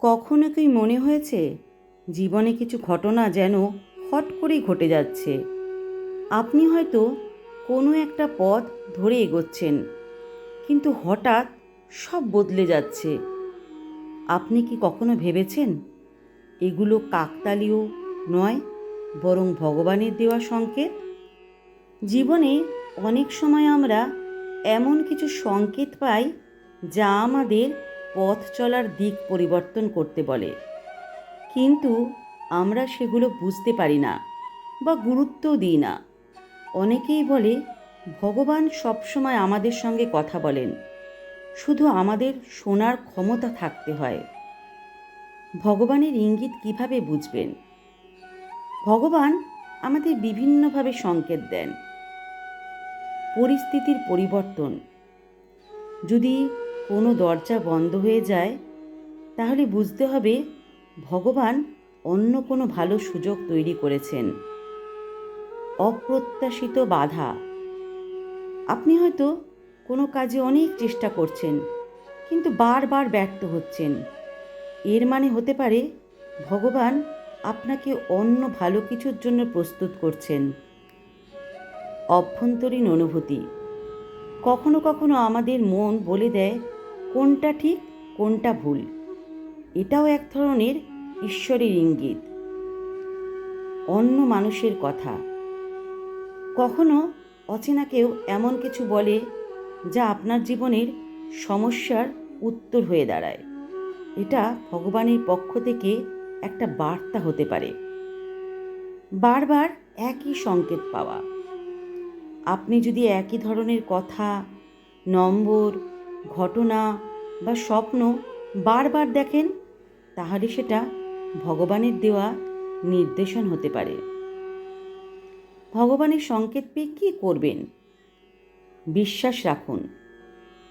কখনো কি মনে হয়েছে জীবনে কিছু ঘটনা যেন হট করেই ঘটে যাচ্ছে? আপনি হয়তো কোনো একটা পথ ধরে এগোচ্ছেন, কিন্তু হঠাৎ সব বদলে যাচ্ছে। আপনি কি কখনো ভেবেছেন এগুলো কাকতালীয় নয়, বরং ভগবানের দেওয়া সংকেত? জীবনে অনেক সময় আমরা এমন কিছু সংকেত পাই যা আমাদের পথ চলার দিক পরিবর্তন করতে বলে। কিন্তু আমরা সেগুলো বুঝতে পারি না বা গুরুত্বও দিই না। অনেকেই বলে, ভগবান সবসময় আমাদের সঙ্গে কথা বলেন। শুধু আমাদের শোনার ক্ষমতা থাকতে হয়। ভগবানের ইঙ্গিত কীভাবে বুঝবেন? ভগবান আমাদের বিভিন্নভাবে সংকেত দেন। পরিস্থিতির পরিবর্তন। যদি কোনো দরজা বন্ধ হয়ে যায়, তাহলে বুঝতে হবে ভগবান অন্য কোনো ভালো সুযোগ তৈরি করেছেন। অপ্রত্যাশিত বাধা। আপনি হয়তো কোনো কাজে অনেক চেষ্টা করছেন, কিন্তু বারবার ব্যর্থ হচ্ছেন। এর মানে হতে পারে ভগবান আপনাকে অন্য ভালো কিছুর জন্য প্রস্তুত করছেন। অভ্যন্তরীণ অনুভূতি। কখনো কখনো আমাদের মন বলে দেয় কোনটা ঠিক, কোনটা ভুল। এটাও এক ধরনের ঈশ্বরের ইঙ্গিত। অন্য মানুষের কথা। কখনো অচেনা কেউ এমন কিছু বলে যা আপনার জীবনের সমস্যার উত্তর হয়ে দাঁড়ায়। এটা ভগবানের পক্ষ থেকে একটা বার্তা হতে পারে। বারবার একই সংকেত পাওয়া। আপনি যদি একই ধরনের কথা, নম্বর ঘটনা বা স্বপ্ন বারবার দেখেন, তাহলে সেটা ভগবানের দেওয়া নির্দেশন হতে পারে। ভগবানের সংকেত পেয়ে কী করবেন? বিশ্বাস রাখুন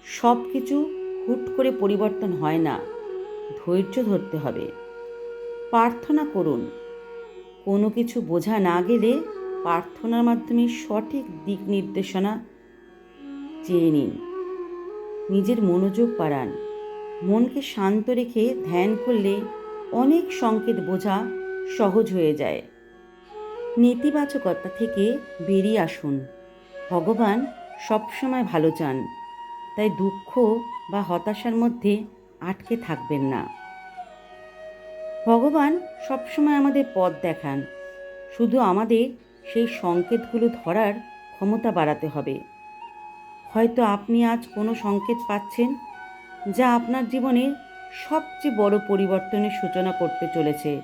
সব কিছু হুট করে পরিবর্তন হয় না, ধৈর্য ধরতে হবে। প্রার্থনা করুন, কোনো কিছু বোঝা না গেলে প্রার্থনার মাধ্যমে সঠিক দিক নির্দেশনা চেয়ে নিন। নিজের মনোযোগ বাড়ান। মনকে শান্ত রেখে ধ্যান করলে অনেক সংকেত বোঝা সহজ হয়ে যায়। নেতিবাচকতা থেকে বেরিয়ে আসুন। ভগবান সবসময় ভালো চান, তাই দুঃখ বা হতাশার মধ্যে আটকে থাকবেন না। ভগবান সবসময় আমাদের পথ দেখান। শুধু আমাদের সেই সংকেতগুলো ধরার ক্ষমতা বাড়াতে হবে। হয়তো আপনি আজ কোনো সংকেত পাচ্ছেন যা আপনার জীবনের সবচেয়ে বড় পরিবর্তনের সূচনা করতে চলেছে।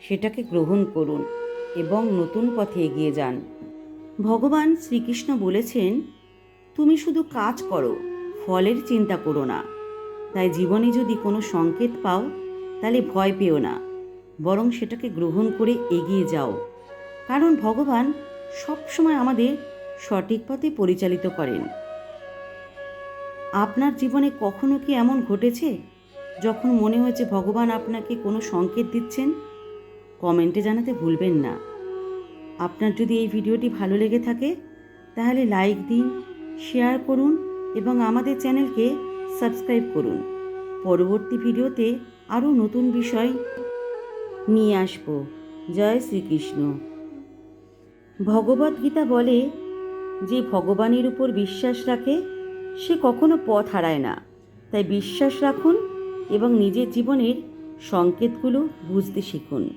সেটাকে গ্রহণ করুন এবং নতুন পথে এগিয়ে যান। ভগবান শ্রীকৃষ্ণ বলেছেন, তুমি শুধু কাজ করো, ফলের চিন্তা করো না। তাই জীবনে যদি কোনো সংকেত পাও, তাহলে ভয় পেও না। বরং সেটাকে গ্রহণ করে এগিয়ে যাও। কারণ ভগবান সবসময় আমাদের সঠিক পথে পরিচালিত করেন। আপনার জীবনে কখনো কি এমন ঘটেছে? যখন মনে হয়েছে ভগবান আপনাকে কোনো সংকেত দিচ্ছেন, কমেন্টে জানাতে ভুলবেন না। আপনার যদি এই ভিডিওটি ভালো লেগে থাকে, তাহলে লাইক দিন, শেয়ার করুন এবং আমাদের চ্যানেলকে সাবস্ক্রাইব করুন। পরবর্তী ভিডিওতে আরও নতুন বিষয় নিয়ে আসব। জয় শ্রীকৃষ্ণ। ভগবদ্গীতা বলে যে ভগবানের উপর বিশ্বাস রাখে সে কখনো পথ হারায় না। তাই বিশ্বাস রাখুন এবং নিজের জীবনের সংকেতগুলো বুঝতে শিখুন।